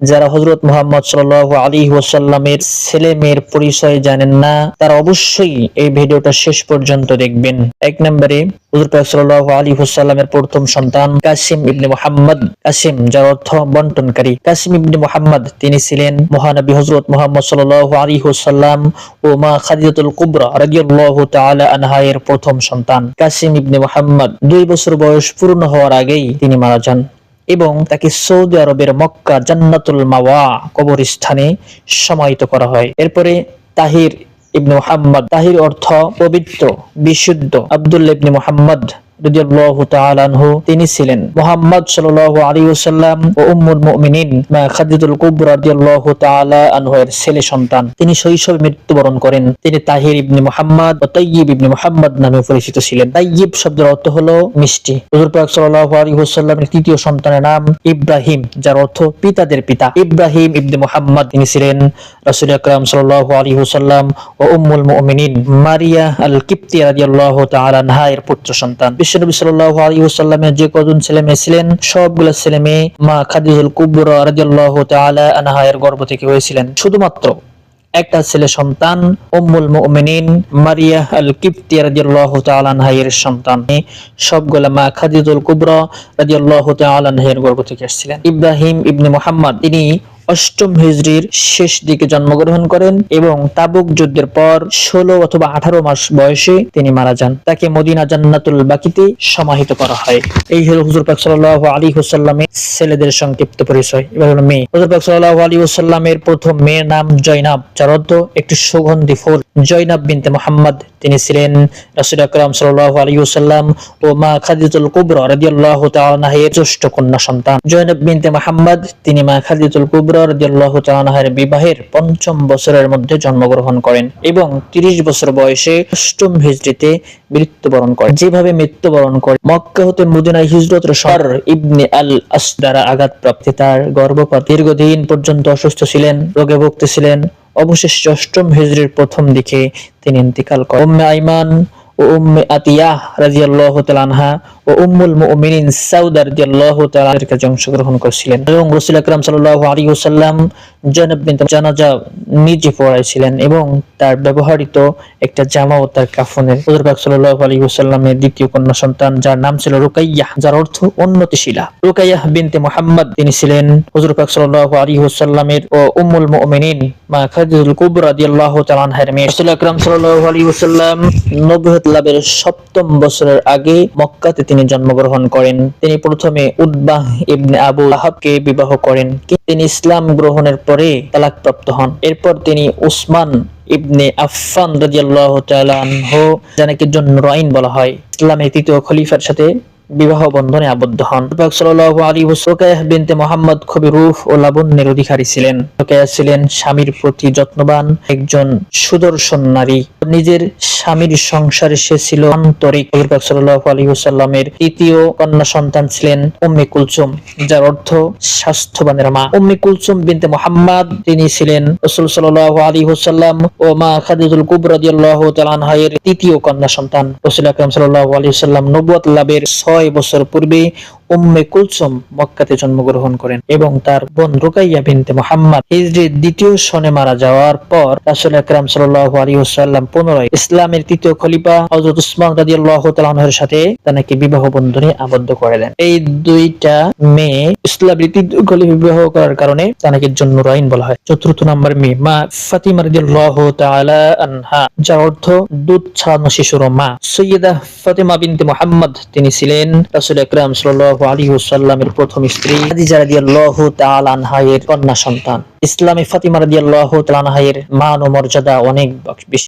যারা হজরত মোহাম্মদ সাল্লাহ আলী ওসাল্লামের ছেলে মেয়ের পরিচয় জানেন না, তারা অবশ্যই এই ভিডিওটা শেষ পর্যন্ত দেখবেন। এক নম্বরে তিনি ছিলেন মহানবী মোহাম্মদ ও মা প্রথম সন্তান। দুই বছর বয়স পূর্ণ হওয়ার আগেই তিনি মারা যান। এবং তাকে সৌদি আরবের মক্কা জান্নাতুল মাওয়া কবরস্থানে সমাহিত করা হয়। এরপরে তাহির ইবনে মুহাম্মদ, তাহির অর্থ পবিত্র, বিশুদ্ধ আব্দুল্লাহ ইবনে মুহাম্মদ। তিনি ছিলেন মুহাম্মদ সাল্লাল্লাহু ও উম্মুল মুমিনিন খাদিজাতুল কুবরা রাদিয়াল্লাহু ছেলে সন্তান। তিনি শৈশবে মৃত্যুবরণ করেন। তিনি তাহির ইবনে মুহাম্মদ ও তাইয়িব ইবনে মুহাম্মদ নামে পরিচিত ছিলেন। তাইয়িব শব্দের অর্থ হলো মিষ্টি। তৃতীয় সন্তানের নাম ইব্রাহিম, যার অর্থ পিতাদের পিতা। ইব্রাহিম ইবনে মুহাম্মদ, তিনি ছিলেন রাসূল আকরাম সাল্লাল্লাহু আলাইহি ওয়াসাল্লাম ও উম্মুল মুমিনিন মারিয়া আল কিপ্তি রাদিয়াল্লাহু তাআলা এর পুত্র সন্তান। বিশ্বনবী যে কজন ছেলে মেয়ে ছিলেন, সবগুলো ছেলে মেয়ে মা গর্ভ থেকে হয়েছিলেন। শুধুমাত্র একটা ছেলে সন্তান, উম্মুল মারিয়া আল কিপ্তি রাদিয়াল্লাহু তাআলা আনহা সন্তান। সবগুলা মা খাদিজাতুল কুবরা রাদিয়াল্লাহু তাআলা আনহা গর্ভ থেকে এসেছিলেন ইব্রাহিম ইবনে মুহাম্মদ, তিনি অষ্টম হিজরির শেষ দিকে জন্মগ্রহণ করেন এবং তাবুক যুদ্ধের পর ষোলো অথবা আঠারো মাস বয়সে তিনি মারা যান। তাকে মদিনা জান্নাতুল বাকিতে সমাহিত করা হয়। এই হলো হুজুর পাক সাল্লাল্লাহু আলী হুসাল্লামের ছেলেদের সংক্ষিপ্ত পরিচয়। এবার হলো মেয়ে। হুজুর পাক সাল্লাল্লাহু আলী হুসাল্লামের প্রথম মেয়ের নাম জয়নাব, যার অর্থ একটি সুগন্ধি ফুল। জয়নাব বিনতে মোহাম্মদ, তিনি ছিলেন রাসূল আকরাম সাল্লাল্লাহু আলাইহি ওয়াসাল্লাম ও মা খাদিজাতুল কুবরা রাদিয়াল্লাহু তাআলা এর জ্যেষ্ঠ কন্যা সন্তান। জয়নাব বিনতে মোহাম্মদ, তিনি মা খাদিজাতুল কুবরা তাআলা বিবাহের পঞ্চম বছরের মধ্যে জন্মগ্রহণ করেন এবং 30 বছর বয়সে অষ্টম হিজরিতে মৃত্যুবরণ করেন। যেভাবে মৃত্যুবরণ করে, মক্কা হতে মদিনায় হিজরতের সর ইবনে আল আস দ্বারা আঘাত প্রাপ্তি তার গর্ভপাত দীর্ঘদিন পর্যন্ত অসুস্থ ছিলেন, রোগে ভুগতেছিলেন। অবশেষে অষ্টম হিজরির প্রথম দিকে তিনি ইন্তিকাল করেন। আইমান ও উম্মে আতিয়াহ রাদিয়াল্লাহু তাআলা আনহা ও উম্মুল মুমিনিন সাউদা রাদিয়াল্লাহু তাআলা এর কাছে অংশগ্রহণ করেছিলেন। এবং রাসূল আকরাম সাল্লাল্লাহু আলাইহি ওয়াসাল্লাম জানাব বিনতে জানাজা নিজে পড়াইছিলেন এবং তার ব্যবহৃত একটা জামা ও তার কাফনের। হুজুর পাক সাল্লাল্লাহু আলাইহি ওয়াসাল্লামের দ্বিতীয় কন্যা সন্তান, যার নাম ছিল রুকাইয়াহ, যার অর্থ উন্নতিশীলা। রুকাইয়াহ বিনতে মুহাম্মদ তিনি ছিলেন হুজুর পাক সাল্লাল্লাহু আলাইহি ওয়াসাল্লামের ও উম্মুল মুমিনিন তিনি জন্মগ্রহণ করেন। তিনি প্রথমে উদ্বাহ ইবনে আবু লাহাবকে বিবাহ করেন। তিনি ইসলাম গ্রহণের পরে তালাক প্রাপ্ত হন। এরপর তিনি উসমান ইবনে আফফান রাদিয়াল্লাহু তাআলা যাকে জন্নুরাইন বলা হয়, ইসলামের তৃতীয় খলিফার সাথে বিবাহ বন্ধনে আবদ্ধ হন। পাক সাল্লাল্লাহু বিনতে মুহাম্মদ খুবই রূপ ও লাবণ্যের অধিকারী ছিলেন। রুকাইয়া ছিলেন স্বামীর প্রতি যত্নবান একজন সুদর্শন নারী। নিজের স্বামীর সংসারে সে ছিল আন্তরিক। পাক সাল্লাল্লাহু আলাইহি ওয়াসাল্লামের তৃতীয় কন্যা সন্তান ছিলেন উম্মে কুলসুম, যার অর্থ স্বাস্থ্যবানের মা। উম্মে কুলসুম বিনতে মুহাম্মদ, তিনি ছিলেন রাসূল সাল্লাল্লাহু আলাইহি ওয়াসাল্লাম ও মা খাদিজাতুল কুবরা রাদিয়াল্লাহু তৃতীয় কন্যা সন্তান। রাসূল আকরাম সাল্লাল্লাহু আলাইহি ওয়াসাল্লাম নবুয়ত লাভের ছয় বছর পূর্বে উম্মে কুলসুম মক্কাতে জন্মগ্রহণ করেন এবং তার বোন রুকাইয়া বিনতে মুহাম্মদ হিজরির দ্বিতীয় সনে মারা যাওয়ার পর রাসূল আকরাম সাল্লাল্লাহু আলাইহি ওয়াসাল্লাম পুনরায় ইসলামের তৃতীয় খলিফা হযরত উসমান আনহুর সাথে তাকে বিবাহ বন্ধনে আবদ্ধ করে দেন। এই দুইটা মেয়ে ইসলামের তৃতীয় খলিফা বিবাহ করার কারণে তাকে জন্নুরাইন বলা হয়। চতুর্থ নম্বর মেয়ে মা ফাতিমা তাআলা আনহা, যার অর্থ দুধ ছাড়ানো শিশুর মা। সৈয়দা ফাতিমা বিনতে মোহাম্মদ তিনি ছিলেন রাসূল আকরাম সাল্লাল্লাহু আলাইহি ওয়াসাল্লামের প্রথম স্ত্রী খাদিজা রাদিয়াল্লাহু তাআলা আনহা এর কন্যা সন্তান। ইসলামে ফাতিমা রাদিয়াল্লাহু মান ও মর্যাদা অনেক বেশি।